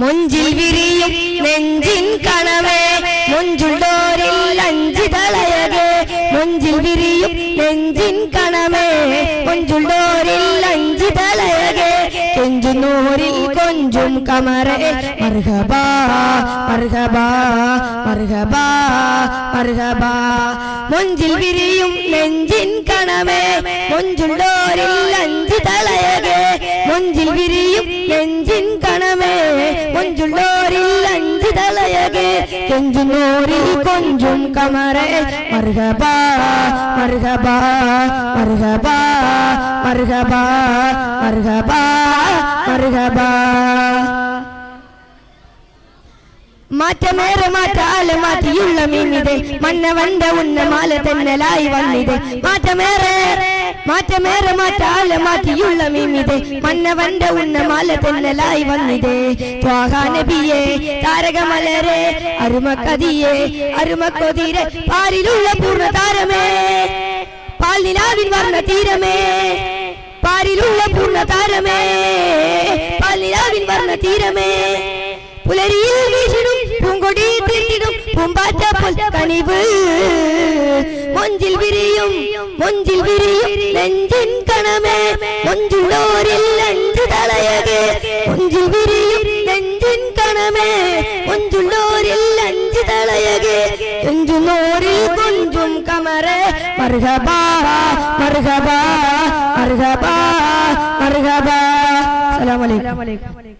மொஞ்சில் விரியும் நெஞ்சின் கனவே மொஞ்சுள்ளோரில் அஞ்சு தலையகே. மொஞ்சில் விரியும் நெஞ்சின் கனவே மொஞ்சுள்ளோரில் அஞ்சு தலையகே. கெஞ்சு நூறில் கொஞ்சம் கமரே. மருகபா மருகபா மருகபா மருகபா. மொஞ்சில் விரியும் நெஞ்சின் கனவே மொஞ்சுள்ளோரில் அஞ்சு தலையகே. மொஞ்சில் விரியும் நெஞ்சின் கனவே மொஞ்சுள்ளோரில் அஞ்சு தலையகே கெஞ்சு நூறில் கொஞ்சம் கமரே மருகபா மருகபா மருகபா மருகபா மருகபா மருகபா മാറ്റമേറെ മാറ്റാല് മാറ്റിയുള്ള മീനിത് മണ്ണ വണ്ട ഉന്ന മാല തെന്നലായി വന്നിത് മാറ്റമേറെ മാറ്റമേറെ മാറ്റാല മാറ്റിയുള്ള മീമിതേ. മന്നവന്റെ ഉന്നമാല തെന്നലായി വന്നിതേ. ത്വാഹാനബിയെ താരകമലരെ അരുമക്കതിയെ അരുമക്കൊതിരെ പാലിലുള്ള പൂർണ താരമേ. പാലിലാവിൻ വർണ തീരമേ. പാലിലുള്ള പൂർണ താരമേ. പാലിലാവിൻ വർണ തീരമേ. പുലരിയിൽ വീശിടും പൂങ്കൊടി തിരിടും പൂമ്പാറ്റ പുൽക്കണിവ് മൊഞ്ചിൽ വിരി ஒன்றில் விரியும் நெஞ்சின் கணமே ஒன்றிலோரில் நெஞ்சு தலையது ஒன்றில் விரியும் நெஞ்சின் கணமே ஒன்றுள்ளோரில் நஞ்சு தலையது என்று நோரில் கொஞ்சம் கமர மருகபா மருகபா மருகபா மருகபா. அலாம் வலைக்கம்